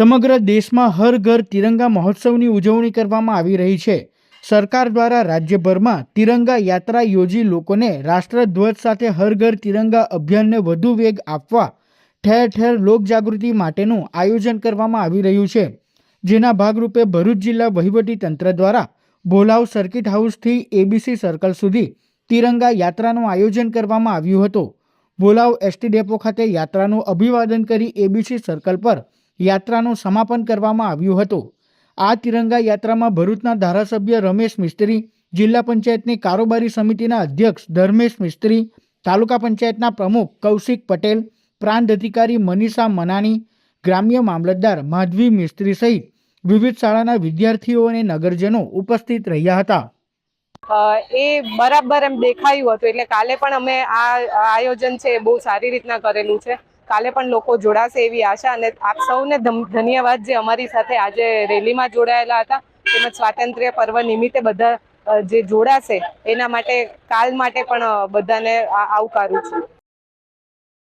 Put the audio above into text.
સમગ્ર દેશમાં હર ઘર તિરંગા મહોત્સવની ઉજવણી કરવામાં આવી રહી છે. સરકાર દ્વારા રાજ્યભરમાં તિરંગા યાત્રા યોજી લોકોને રાષ્ટ્રધ્વજ સાથે હર ઘર તિરંગા અભિયાનને વધુ વેગ આપવા ઠેર ઠેર લોકજાગૃતિ માટેનું આયોજન કરવામાં આવી રહ્યું છે. જેના ભાગરૂપે ભરૂચ જિલ્લા વહીવટી તંત્ર દ્વારા ભોલાવ સર્કિટ હાઉસથી એબીસી સર્કલ સુધી તિરંગા યાત્રાનું આયોજન કરવામાં આવ્યું હતું. ભોલાવ એસટી ડેપો ખાતે યાત્રાનું અભિવાદન કરી એબીસી સર્કલ પર યાત્રાનું સમાપન કરવામાં આવ્યું હતું. આ તિરંગા યાત્રામાં ભરૂચના ધારાસભ્ય રમેશ મિસ્ત્રી, જિલ્લા પંચાયતની કારોબારી સમિતિના અધ્યક્ષ ધર્મેશ મિસ્ત્રી, તાલુકા પંચાયતના પ્રમુખ કૌશિક પટેલ, પ્રાંત અધિકારી મનીષા મનાણી, ગ્રામ્ય મામલતદાર માધવી મિસ્ત્રી સહિત વિવિધ શાળાના વિદ્યાર્થીઓ અને નગરજનો ઉપસ્થિત રહ્યા હતા. એ બરાબર એમ દેખાયું હતું. એટલે કાલે પણ અમે આ આયોજન છે બહુ સારી રીતના કરેલું છે. કાલે પણ લોકો જોડાશે એવી આશા અને આપ સૌને ધન્યવાદ જે અમારી સાથે આજે રેલીમાં જોડાયેલા હતા. તેમજ સ્વાતંત્ર્ય પર્વ નિમિત્તે બધા જે જોડાશે, એના માટે, કાલ માટે પણ બધાને આવકારું છું.